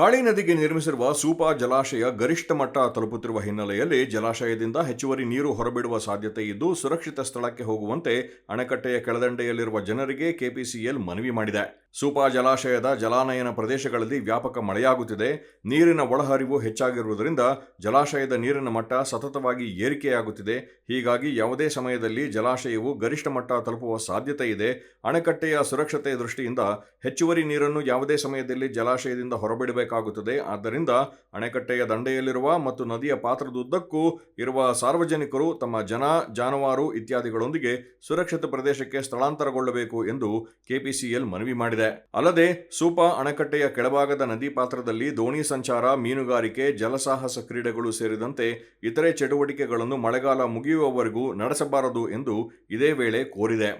ಕಾಳಿ ನದಿಗೆ ನಿರ್ಮಿಸಿರುವ ಸೂಪಾ ಜಲಾಶಯ ಗರಿಷ್ಠ ಮಟ್ಟ ತಲುಪುತ್ತಿರುವ ಹಿನ್ನೆಲೆಯಲ್ಲಿ ಜಲಾಶಯದಿಂದ ಹೆಚ್ಚುವರಿ ನೀರು ಹೊರಬಿಡುವ ಸಾಧ್ಯತೆ ಇದ್ದು, ಸುರಕ್ಷಿತ ಸ್ಥಳಕ್ಕೆ ಹೋಗುವಂತೆ ಅಣೆಕಟ್ಟೆಯ ಕೆಳದಂಡೆಯಲ್ಲಿರುವ ಜನರಿಗೆ ಕೆಪಿಸಿಎಲ್ ಮನವಿ ಮಾಡಿದೆ. ಸೂಪಾ ಜಲಾಶಯದ ಜಲಾನಯನ ಪ್ರದೇಶಗಳಲ್ಲಿ ವ್ಯಾಪಕ ಮಳೆಯಾಗುತ್ತಿದೆ. ನೀರಿನ ಒಳಹರಿವು ಹೆಚ್ಚಾಗಿರುವುದರಿಂದ ಜಲಾಶಯದ ನೀರಿನ ಮಟ್ಟ ಸತತವಾಗಿ ಏರಿಕೆಯಾಗುತ್ತಿದೆ. ಹೀಗಾಗಿ ಯಾವುದೇ ಸಮಯದಲ್ಲಿ ಜಲಾಶಯವು ಗರಿಷ್ಠ ಮಟ್ಟ ತಲುಪುವ ಸಾಧ್ಯತೆ ಇದೆ. ಅಣೆಕಟ್ಟೆಯ ಸುರಕ್ಷತೆ ದೃಷ್ಟಿಯಿಂದ ಹೆಚ್ಚುವರಿ ನೀರನ್ನು ಯಾವುದೇ ಸಮಯದಲ್ಲಿ ಜಲಾಶಯದಿಂದ ಹೊರಬಿಡಬೇಕಾಗುತ್ತದೆ. ಆದ್ದರಿಂದ ಅಣೆಕಟ್ಟೆಯ ದಂಡೆಯಲ್ಲಿರುವ ಮತ್ತು ನದಿಯ ಪಾತ್ರದುದ್ದಕ್ಕೂ ಇರುವ ಸಾರ್ವಜನಿಕರು ತಮ್ಮ ಜನ, ಜಾನುವಾರು ಇತ್ಯಾದಿಗಳೊಂದಿಗೆ ಸುರಕ್ಷಿತ ಪ್ರದೇಶಕ್ಕೆ ಸ್ಥಳಾಂತರಗೊಳ್ಳಬೇಕು ಎಂದು ಕೆಪಿಸಿಎಲ್ ಮನವಿ ಮಾಡಿದೆ. ಅಲ್ಲದೆ, ಸೂಪಾ ಅಣೆಕಟ್ಟೆಯ ಕೆಳಭಾಗದ ನದಿ ಪಾತ್ರದಲ್ಲಿ ದೋಣಿ ಸಂಚಾರ, ಮೀನುಗಾರಿಕೆ, ಜಲಸಾಹಸ ಕ್ರೀಡೆಗಳು ಸೇರಿದಂತೆ ಇತರೆ ಚಟುವಟಿಕೆಗಳನ್ನು ಮಳೆಗಾಲ ಮುಗಿಯುವವರೆಗೂ ನಡೆಸಬಾರದು ಎಂದು ಇದೇ ವೇಳೆ ಕೋರಿದೆ.